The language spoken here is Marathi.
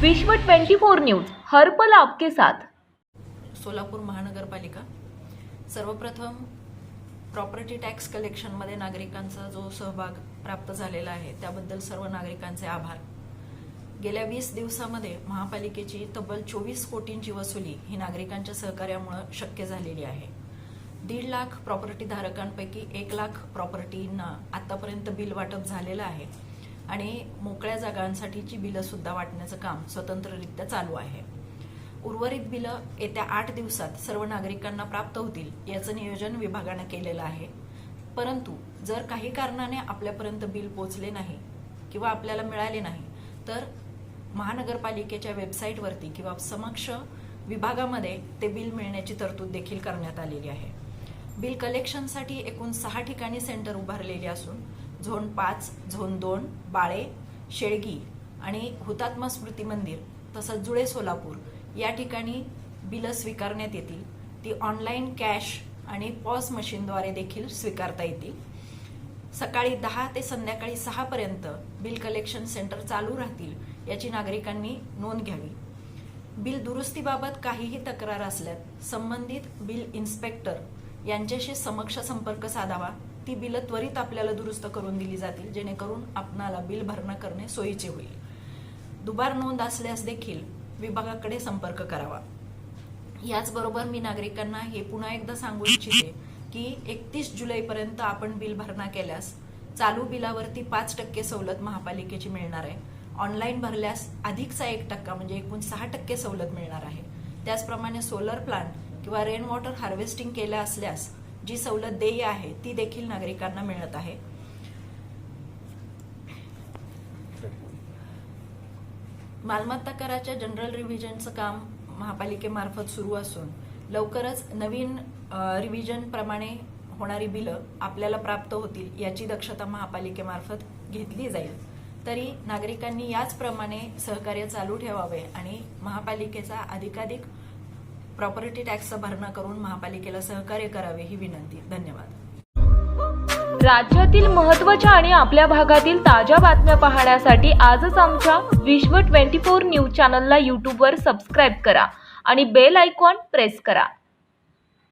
विश्व 24 न्यूज हर पल आपके साथ. सोलापूर महानगरपालिका. सर्वप्रथम प्रॉपर्टी टॅक्स कलेक्शनमध्ये नागरिकांचा जो सहभाग प्राप्त झालेला आहे त्याबद्दल सर्व नागरिकांचे आभार. गेल्या वीस दिवसामध्ये महापालिकेची तब्बल चोवीस कोटींची वसुली ही नागरिकांच्या सहकार्यामुळे शक्य झालेली आहे. दीड लाख प्रॉपर्टी धारकांपैकी एक लाख प्रॉपर्टींना आतापर्यंत बिल वाटप झालेलं आहे. आणि मोकळ्या जागांसाठीची बिलं सुद्धा वाटण्याचं काम स्वतंत्ररित्या चालू आहे. उर्वरित बिलं येत्या आठ दिवसात सर्व नागरिकांना प्राप्त होतील याचं नियोजन विभागानं केलेलं आहे. परंतु जर काही कारणाने आपल्यापर्यंत बिल पोचले नाही किंवा आपल्याला मिळाले नाही तर महानगरपालिकेच्या वेबसाईटवरती किंवा समक्ष विभागामध्ये ते बिल मिळण्याची तरतूद देखील करण्यात आलेली आहे. बिल कलेक्शनसाठी एकूण सहा ठिकाणी सेंटर उभारलेली असून झोन पाच झोन दोन बाळे शेळगी आणि हुतात्मा स्मृती मंदिर तसंच जुळे सोलापूर या ठिकाणी बिलं स्वीकारण्यात येतील. ती ऑनलाईन कॅश आणि पॉस मशीनद्वारे देखील स्वीकारता येतील. सकाळी दहा ते संध्याकाळी सहापर्यंत बिल कलेक्शन सेंटर चालू राहतील याची नागरिकांनी नोंद घ्यावी. बिल दुरुस्तीबाबत काहीही तक्रार असल्यास संबंधित बिल इन्स्पेक्टर यांच्याशी समक्ष संपर्क साधावा. ती बिलं त्वरित आपल्याला दुरुस्त करून दिली जातील जेणेकरून आपणाला बिल भरणा करणे सोयीचे होईल. दुबार नोंद असल्यास देखील विभागाकडे संपर्क करावा. याचबरोबर मी नागरिकांना हे पुन्हा एकदा सांगू इच्छिते की एकतीस जुलैपर्यंत आपण बिल भरणा केल्यास चालू बिलावरती पाच टक्के सवलत महापालिकेची मिळणार आहे. ऑनलाईन भरल्यास अधिकचा एक टक्का म्हणजे एकूण सहा टक्के सवलत मिळणार आहे. त्याचप्रमाणे सोलर प्लांट किंवा रेन वॉटर हार्वेस्टिंग केल्या असल्यास जी सवलत देय आहे ती देखील नागरिकांना मिळत आहे. मालमत्ता कराच्या जनरल रिव्हिजनचं काम महापालिकेमार्फत सुरू असून लवकरच नवीन रिव्हिजन प्रमाणे होणारी बिलं आपल्याला प्राप्त होतील याची दक्षता महापालिकेमार्फत घेतली जाईल. तरी नागरिकांनी याचप्रमाणे सहकार्य चालू ठेवावे आणि महापालिकेचा अधिकाधिक प्रॉपर्टी टॅक्सचा भरणा करून महापालिकेला सहकार्य करावे ही विनंती. धन्यवाद. राज्यातील महत्त्वाच्या आणि आपल्या भागातील ताज्या बातम्या पाहण्यासाठी आजच आमच्या विश्व 24 न्यूज चॅनलला यूट्यूबवर सबस्क्राईब करा आणि बेल आयकॉन प्रेस करा.